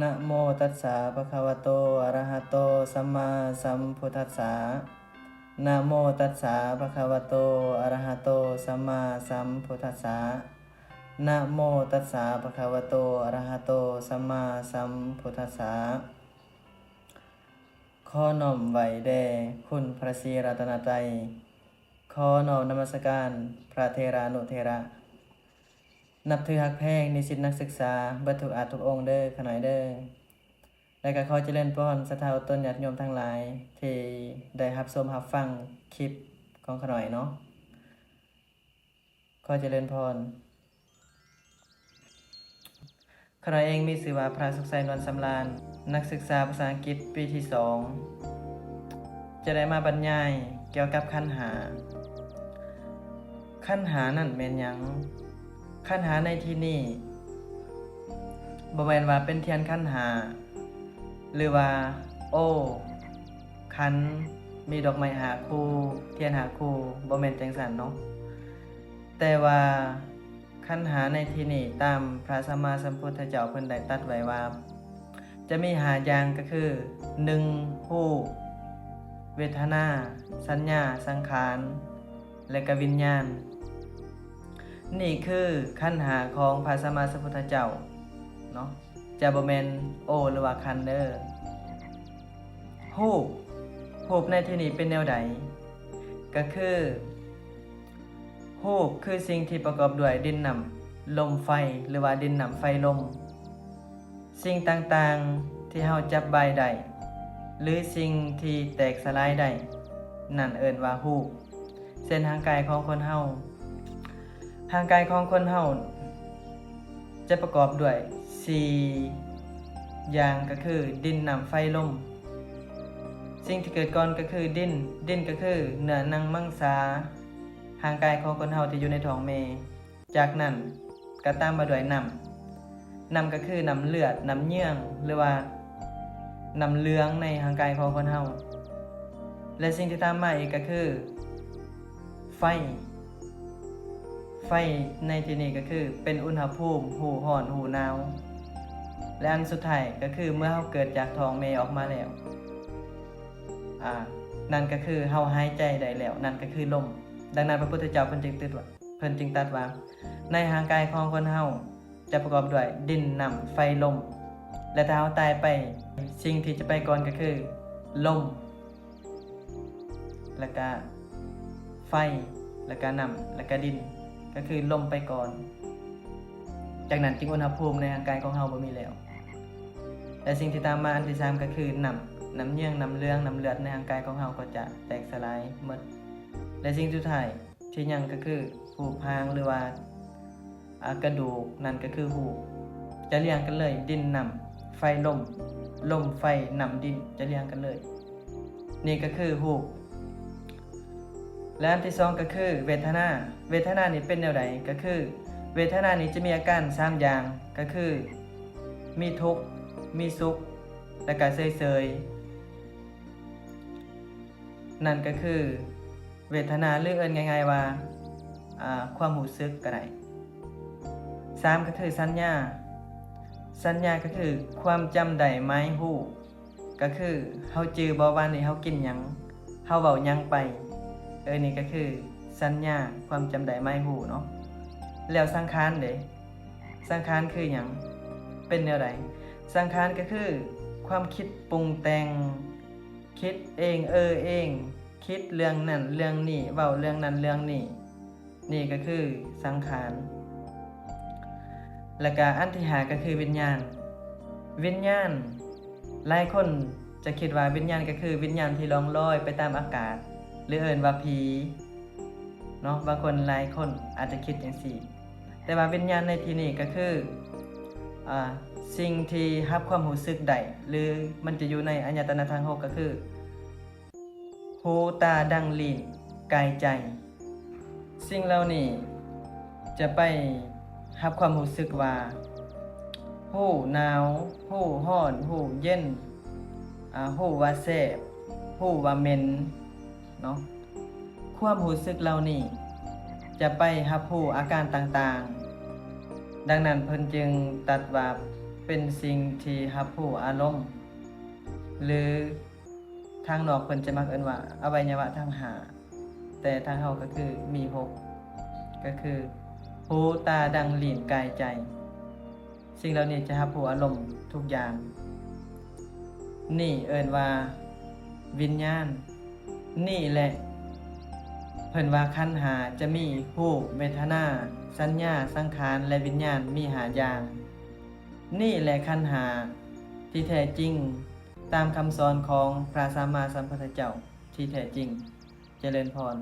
นะโมตัสสะภะคะวะโต อะระหะโต สัมมาสัมพุทธัสสะนะโมตัสสะภะคะวะโต อะระหะโต สัมมาสัมพุทธัสสะนะโมตัสสะภะคะวะโต อะระหะโต สัมมาสัมพุทธัสสะขอน้อมไหวแด่คุณพระศรีรัตนตรัยขอน้อมนมัสการ พระเทรานุเทระ นับถือหักแพงนิสิตนักศึกษาเบิดทุกอาจทุกองค์เด้อขนอยเด้อและก็ขอเจริญพรสถาอุตนญาติโยมทั้งหลาย ที่ได้รับชมรับฟังคลิปของขนอยเนาะขอเจริญพรขนอยเองมีชื่อว่าพระสุขใจนวลสำราญนักศึกษาภาษาอังกฤษปีที่สองจะได้มาบรรยายเกี่ยวกับขั้นหา ขั้นหานั่นแม่นยัง ขั้นหาในที่นี้บ่แม่นว่าเป็นเทียนขั้นหา หรือว่า โอ้คันมีดอกไม้หาคู่เทียนหาคู่บ่แม่นจังซั่นเนาะแต่ว่าขั้นหาในที่นี้ตามพระสัมมาสัมพุทธเจ้าเพิ่นได้ตรัสไว้ว่า จะมีหาอย่างก็คือ 1. ผู้เวทนา สัญญา สังขาร และก็วิญญาณ นี่คือขั้นหาของพระสัมมาสัมพุทธเจ้าเนาะจะบ่แมนโอหรือว่าคันเดอร์ฮูปฮูปในที่นี้เป็นแนวใดก็คือฮูปคือสิ่งที่ประกอบด้วยดินน้ำลมไฟหรือว่าดินน้ำไฟลม สิ่งต่างๆที่เฮาจับใบได้หรือสิ่งที่แตกสลายได้นั่นเอิ้นว่าฮูปเส้นทางกายของคนเฮา ทางกายของคนเฮาจะประกอบด้วย4อย่างก็คือ ดินน้ำไฟลม สิ่งที่เกิดก่อนก็คือดิน ดินก็คือเนื้อนังมังสาทางกายของคนเฮาที่อยู่ในท้องแม่จากนั้นก็ตามมาด้วยน้ำน้ำก็คือน้ำเลือดน้ำเยื่องหรือว่าน้ำเลืองในทางกายของคนเฮาและสิ่งที่ตามมาอีกก็คือ ไฟ ไฟในที่นี้ก็คือเป็นอุณหภูมิหูห่อนหูหนาว และอันสุดท้ายก็คือเมื่อเฮาเกิดจากท้องแม่ออกมาแล้ว อ่า นั่นก็คือเฮาหายใจได้แล้ว นั่นก็คือลม ดังนั้นพระพุทธเจ้าเพิ่นจึงตรัสว่าเพิ่นจึงตรัสว่า ในร่างกายของคนเฮาจะประกอบด้วยดินน้ำไฟลม และถ้าเฮาตายไปสิ่งที่จะไปก่อนก็คือ ลม แล้วก็ไฟ แล้วก็น้ำแล้วก็ดิน ก็คือลมไปก่อน จากนั้นจึงอุณหภูมิในร่างกายของเฮาบ่มีแล้ว และสิ่งที่ตามมาอันที่สามก็คือน้ำน้ำเยื่องน้ำเลืองน้ำเลือดในร่างกายของเฮาก็จะแตกสลายหมด และสิ่งสุดท้ายที่ยังก็คือหูพางหรือว่าอ่ากระดูกนั่นก็คือหูจะเรียงกันเลย ดินน้ำไฟลมลมไฟน้ำดินจะเรียงกันเลย นี่ก็คือหู และอันที่สองก็คือ เวทนา เวทนานี่เป็นแนวใดก็คือ เวทนานี้จะมีอาการสามอย่างก็คือ มีทุกข์มีสุข และก็เฉยๆนั่นก็คือ เวทนาหรือเอิ้นง่ายๆว่าความรู้สึกก็ได้สามก็คือสัญญา สัญญาก็คือความจำได้ไม้หู้ก็คือเฮาจือบ่ว่านี่เฮากินยังเฮาเว้ายังไป เออนี่ก็คือสัญญาความจำได้ไม่หูเนาะแล้วสังขารเด้สังขารคืออย่างเป็นแนวใดสังขารก็คือ ความคิดปรุงแต่ง คิดเองเออเอง คิดเรื่องนั้นเรื่องนี้เว้าเรื่องนั้นเรื่องนี้นี่ก็คือสังขารแล้วก็อันที่หาก็คือวิญญาณ วิญญาณหลายคนจะคิดว่าวิญญาณก็คือวิญญาณที่ลองลอยไปตามอากาศ หรือเอินว่าผีเนาะบางคนหลายคนอาจจะคิดอย่างสี่ แต่ว่าวิญญาณในที่นี้ก็คืออ่าสิ่งที่รับความรู้สึกได้หรือมันจะอยู่ในอายตนะทางหกก็คือหูตาดังลิ้นกายใจ สิ่งเหล่านี้จะไปรับความรู้สึกว่าหูหนาวหูร้อนหูเย็นหูว่าแซ่บหูว่าเหม็น เนาะความรู้สึกเหล่านี้จะไปรับรู้อาการต่างๆ ดังนั้นเพิ่นจึงตัดว่าเป็นสิ่งที่รับผู้อารมณ์ หรือทางนอกเพิ่นจะมักเอิ้นว่าอวัยวะทั้งหา แต่ทางเฮาก็คือมีหกก็คือหูตาดังลิ้นกายใจ สิ่งเหล่านี้จะรับผู้อารมณ์ทุกอย่าง นี่เอิ้นว่าวิญญาณ นี่แหละ เพิ่นว่าขันหาจะมีรูปเวทนา สัญญาสังขารและวิญญาณมีหาอย่าง นี่แหละขันหา ที่แท้จริง ตามคำสอนของพระสัมมาสัมพุทธเจ้าที่แท้จริง เจริญพร